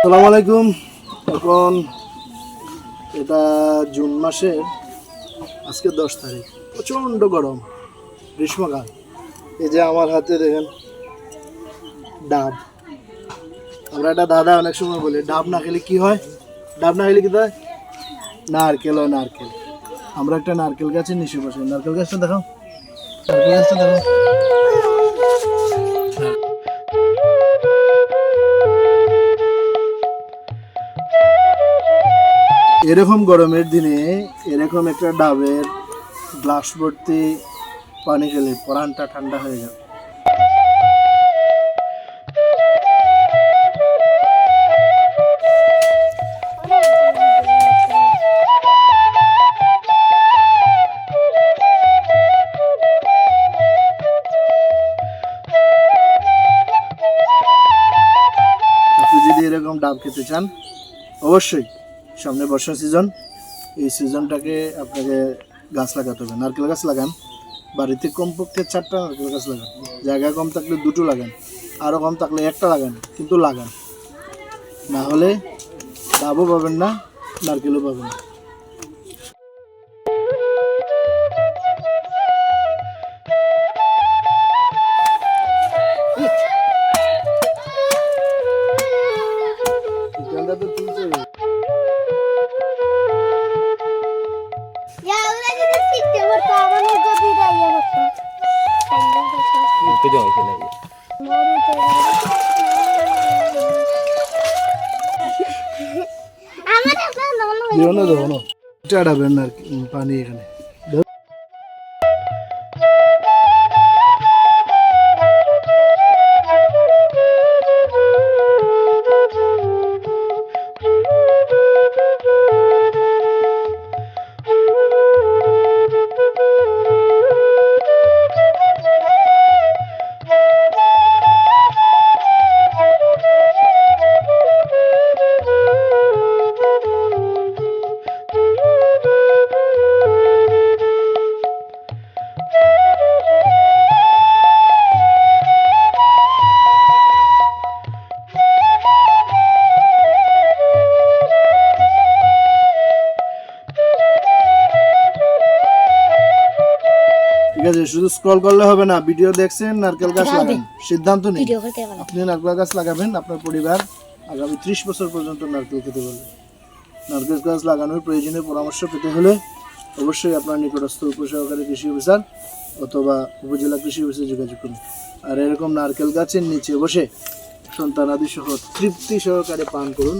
আসসালামু আলাইকুম। এখন এটা জুন মাসের আজকে দশ তারিখ। প্রচণ্ড গরম, গ্রীষ্মকাল। এই যে আমার হাতে দেখেন, ডাব। আমরা এটা দাদা অনেক সময় বলি, ডাব না খেলে কি হয়? ডাব না খেলে কি হয়? নারকেল হয় নারকেল। আমরা একটা নারকেল গাছের নিচে বসে। নারকেল গাছটা দেখাও। নারকেল গাছটা দেখাও। এরকম গরমের দিনে এরকম একটা ডাবের গ্লাস ভর্তি পানি খেলে পরানটা ঠান্ডা হয়ে যাবে। এরকম ডাব খেতে চান, অবশ্যই। সামনে বর্ষা সিজন এই সিজনটাকে আপনাকে গাছ লাগাতে হবে। নারকেল গাছ লাগান। বাড়িতে কমপক্ষে চারটা নারকেল গাছ লাগান। জায়গা কম থাকলে দুটো লাগান। আরও কম থাকলে একটা লাগান, কিন্তু লাগান। না হলে ডাবও পাবেন না, নারকেলও পাবেন না। হয় দিও না দেবো না চাড়াবেন আর পানি এখানে। ঠিক আছে শুধু স্ক্রল করলে হবে না ভিডিও দেখছেন নারকেল গাছ লাগান সিদ্ধান্ত নেই আপনি নারকেল গাছ লাগাবেন আপনার পরিবার আগামী ত্রিশ বছর পর্যন্ত নারকেল খেতে পারবে। নারকেল গাছ লাগানোর প্রয়োজনীয় পরামর্শ পেতে হলে অবশ্যই আপনার নিকটস্থ উপসহকারী কৃষি অফিসার অথবা উপজেলা কৃষি অফিসে যোগাযোগ করুন। আর এরকম নারকেল গাছের নিচে বসে সন্তানাদি সহ তৃপ্তি সহকারে পান করুন।